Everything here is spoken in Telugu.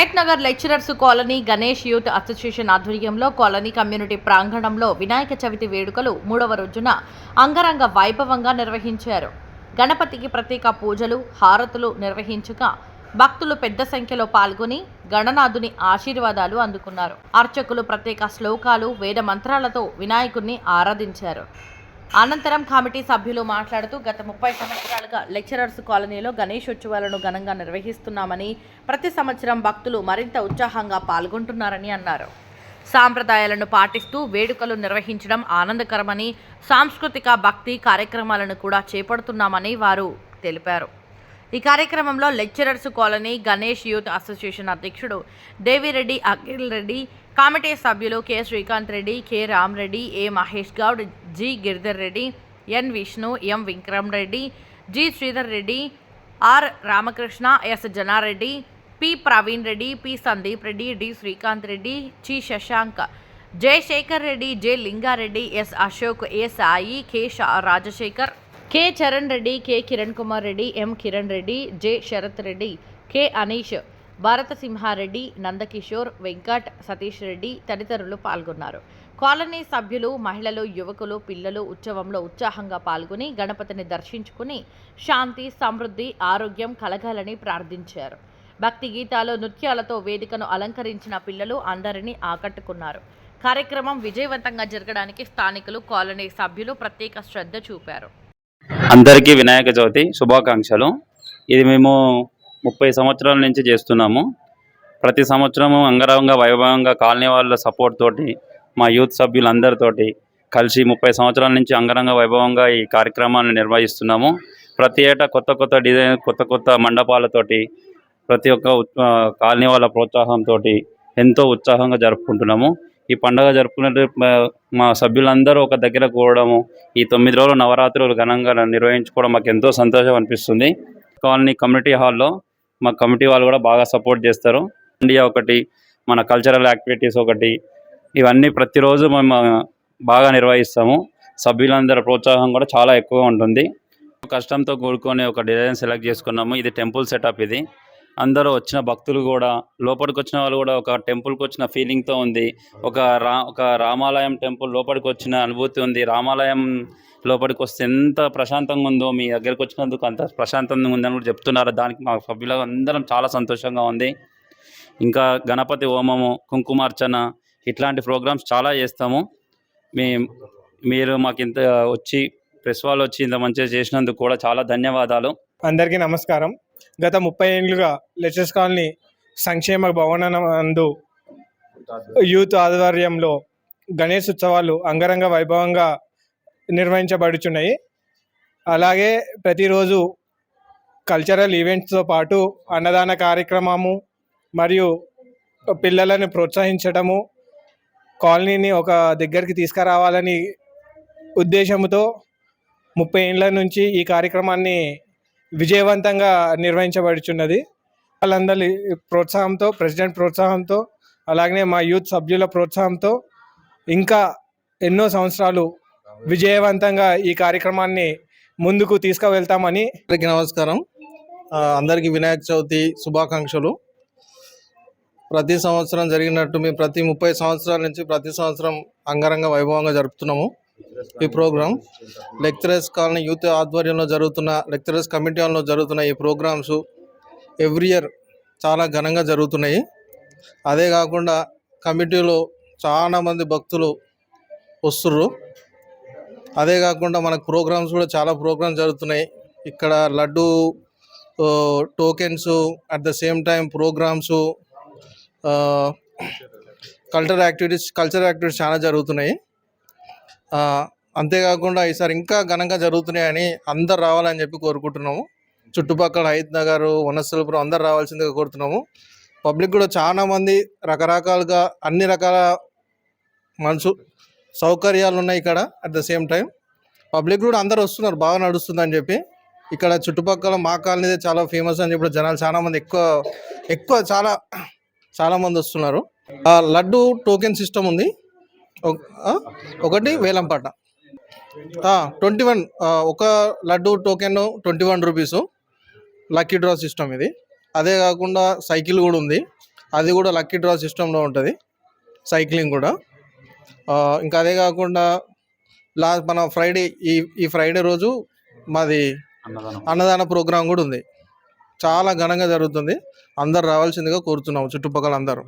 Hayat Nagar lecturers colony Ganesh youth association ఆధ్వర్యంలో కాలనీ కమ్యూనిటీ ప్రాంగణంలో వినాయక చవితి వేడుకలు మూడవ రోజున అంగరంగ వైభవంగా నిర్వహించారు. గణపతికి ప్రత్యేక పూజలు హారతులు నిర్వహించగా భక్తులు పెద్ద సంఖ్యలో పాల్గొని గణనాథుని ఆశీర్వాదాలు అందుకున్నారు. అర్చకులు ప్రత్యేక శ్లోకాలు వేద మంత్రాలతో వినాయకుడిని ఆరాధించారు. అనంతరం కమిటీ సభ్యులు మాట్లాడుతూ గత ముప్పై సంవత్సరాలుగా లెక్చరర్స్ కాలనీలో గణేష్ ఉత్సవాలను ఘనంగా నిర్వహిస్తున్నామని ప్రతి సంవత్సరం భక్తులు మరింత ఉత్సాహంగా పాల్గొంటున్నారని అన్నారు. సాంప్రదాయాలను పాటిస్తూ వేడుకలు నిర్వహించడం ఆనందకరమని సాంస్కృతిక భక్తి కార్యక్రమాలను కూడా చేపడుతున్నామని వారు తెలిపారు. ఈ కార్యక్రమంలో lecturers colony Ganesh youth association అధ్యక్షుడు దేవిరెడ్డి అఖిల్ రెడ్డి కామిటీ సభ్యులు K. Srikanth Reddy K. Ramareddy A. Mahesh Goud G. Giridhar Reddy N. Vishnu M. Vikram Reddy G. Sridhar Reddy R. Ramakrishna S. Janareddy P. Praveen Reddy P. Sandeep Reddy D. Srikanth Reddy చి. Sashank Jayasekhar Reddy J. Lingareddy S. Ashok A. Sai K. Rajasekhar K Charan Reddy K Kiran Kumar Reddy M Kiran Reddy J Sharath Reddy K Anish Bharatha Simhareddy Nandakishore Venkat Satish Reddy తదితరులు పాల్గొన్నారు. కాలనీ సభ్యులు మహిళలు యువకులు పిల్లలు ఉత్సవంలో ఉత్సాహంగా పాల్గొని గణపతిని దర్శించుకుని శాంతి సమృద్ధి ఆరోగ్యం కలగాలని ప్రార్థించారు. భక్తి గీతాలు నృత్యాలతో వేదికను అలంకరించిన పిల్లలు అందరినీ ఆకట్టుకున్నారు. కార్యక్రమం విజయవంతంగా జరగడానికి స్థానికులు కాలనీ సభ్యులు ప్రత్యేక శ్రద్ధ చూపారు. అందరికీ వినాయక చవితి శుభాకాంక్షలు. ఇది మేము ముప్పై సంవత్సరాల నుంచి చేస్తున్నాము. ప్రతి సంవత్సరము అంగరంగ వైభవంగా కాలనీ వాళ్ళ సపోర్ట్ తోటి మా యూత్ సభ్యులందరితోటి కలిసి ముప్పై సంవత్సరాల నుంచి అంగరంగ వైభవంగా ఈ కార్యక్రమాన్ని నిర్వహిస్తున్నాము. ప్రతి ఏటా కొత్త కొత్త డిజైన్ కొత్త కొత్త మండపాలతోటి ప్రతి ఒక్క కాలనీ వాళ్ళ ప్రోత్సాహంతో ఎంతో ఉత్సాహంగా జరుపుకుంటున్నాము. ఈ పండుగ జరుపుకునే మా సభ్యులందరూ ఒక దగ్గర కూడడము ఈ తొమ్మిది రోజులు నవరాత్రులు ఘనంగా నిర్వహించుకోవడం మాకు ఎంతో సంతోషం అనిపిస్తుంది. కాలనీ కమ్యూనిటీ హాల్లో మా కమిటీ వాళ్ళు కూడా బాగా సపోర్ట్ చేస్తారు. ఇండియా ఒకటి మన కల్చరల్ యాక్టివిటీస్ ఒకటి ఇవన్నీ ప్రతిరోజు మేము బాగా నిర్వహిస్తాము. సభ్యులందరి ప్రోత్సాహం కూడా చాలా ఎక్కువగా ఉంటుంది. కష్టంతో కూడుకొని ఒక డిజైన్ సెలెక్ట్ చేసుకున్నాము. ఇది టెంపుల్ సెటప్ ఇది. అందరూ వచ్చిన భక్తులు కూడా లోపలికి వచ్చిన వాళ్ళు కూడా ఒక టెంపుల్కి వచ్చిన ఫీలింగ్తో ఉంది. ఒక రా ఒక రామాలయం టెంపుల్ లోపలికి వచ్చిన అనుభూతి ఉంది. రామాలయం లోపలికి వస్తే ఎంత ప్రశాంతంగా ఉందో మీ దగ్గరికి వచ్చినందుకు అంత ప్రశాంతంగా ఉందని కూడా చెప్తున్నారు. దానికి మా సభ్యులు అందరం చాలా సంతోషంగా ఉంది. ఇంకా గణపతి హోమము కుంకుమార్చన ఇట్లాంటి ప్రోగ్రామ్స్ చాలా చేస్తాము. మీ మీరు మాకు ఇంత వచ్చి ప్రెస్ వాళ్ళు వచ్చి ఇంత మంచిగా చేసినందుకు కూడా చాలా ధన్యవాదాలు. అందరికీ నమస్కారం. గత ముప్పై ఏళ్ళుగా లెచర్స్ కాలనీ సంక్షేమ భవనందు యూత్ ఆధ్వర్యంలో గణేష్ ఉత్సవాలు అంగరంగ వైభవంగా నిర్వహించబడుచున్నాయి. అలాగే ప్రతిరోజు కల్చరల్ ఈవెంట్స్తో పాటు అన్నదాన కార్యక్రమము మరియు పిల్లలను ప్రోత్సహించడము కాలనీని ఒక దగ్గరికి తీసుకురావాలని ఉద్దేశంతో ముప్పై ఏళ్ళ నుంచి ఈ కార్యక్రమాన్ని విజయవంతంగా నిర్వహించబడుచున్నది. వాళ్ళందరి ప్రోత్సాహంతో ప్రెసిడెంట్ ప్రోత్సాహంతో అలాగనే మా యూత్ సభ్యుల ప్రోత్సాహంతో ఇంకా ఎన్నో సంవత్సరాలు విజయవంతంగా ఈ కార్యక్రమాన్ని ముందుకు తీసుకువెళ్తామని అందరికీ నమస్కారం. అందరికీ వినాయక చవితి శుభాకాంక్షలు. ప్రతి సంవత్సరం జరిగినట్టు మేము ప్రతి ముప్పై సంవత్సరాల నుంచి ప్రతి సంవత్సరం అంగరంగ వైభవంగా జరుపుతున్నాము. ఈ ప్రోగ్రాం లెక్చరర్స్ కాలనీ యూత్ ఆధ్వర్యంలో జరుగుతున్న లెక్చరర్స్ కమిటీ హాల్లో జరుగుతున్న ఈ ప్రోగ్రామ్స్ ఎవ్రీ ఇయర్ చాలా ఘనంగా జరుగుతున్నాయి. అదే కాకుండా కమిటీలో చాలా మంది భక్తులు వస్తుర్రు. అదే కాకుండా మనకు ప్రోగ్రామ్స్ కూడా చాలా ప్రోగ్రామ్స్ జరుగుతున్నాయి. ఇక్కడ laddu tokens at the same time programmes cultural activities cultural activities చాలా జరుగుతున్నాయి. అంతేకాకుండా ఈసారి ఇంకా ఘనంగా జరుగుతున్నాయని అందరు రావాలని చెప్పి కోరుకుంటున్నాము. చుట్టుపక్కల హైత్ నగర్ వనస్థలపురం అందరు రావాల్సిందిగా కోరుతున్నాము. పబ్లిక్ కూడా చాలా మంది రకరకాలుగా అన్ని రకాల మనసు సౌకర్యాలు ఉన్నాయి ఇక్కడ at the same time public కూడా అందరు వస్తున్నారు బాగా నడుస్తుంది అని చెప్పి. ఇక్కడ చుట్టుపక్కల మా కాలనీ చాలా ఫేమస్ అని చెప్పి జనాలు చాలామంది ఎక్కువ ఎక్కువ చాలా చాలామంది వస్తున్నారు. లడ్డు టోకెన్ సిస్టమ్ ఉంది. ఒకటి వేలంపాట. ట్వంటీ వన్ ఒక laddu token twenty one rupees. Lucky draw system ఇది. అదే కాకుండా సైకిల్ కూడా ఉంది. అది కూడా లక్కీ డ్రా సిస్టంలో ఉంటుంది. సైక్లింగ్ కూడా. ఇంకా అదే కాకుండా లా మన ఫ్రైడే ఈ ఈ ఫ్రైడే రోజు మాది అన్నదానం. అన్నదాన ప్రోగ్రాం కూడా ఉంది. చాలా ఘనంగా జరుగుతుంది. అందరు రావాల్సిందిగా కోరుతున్నాము చుట్టుపక్కల అందరూ.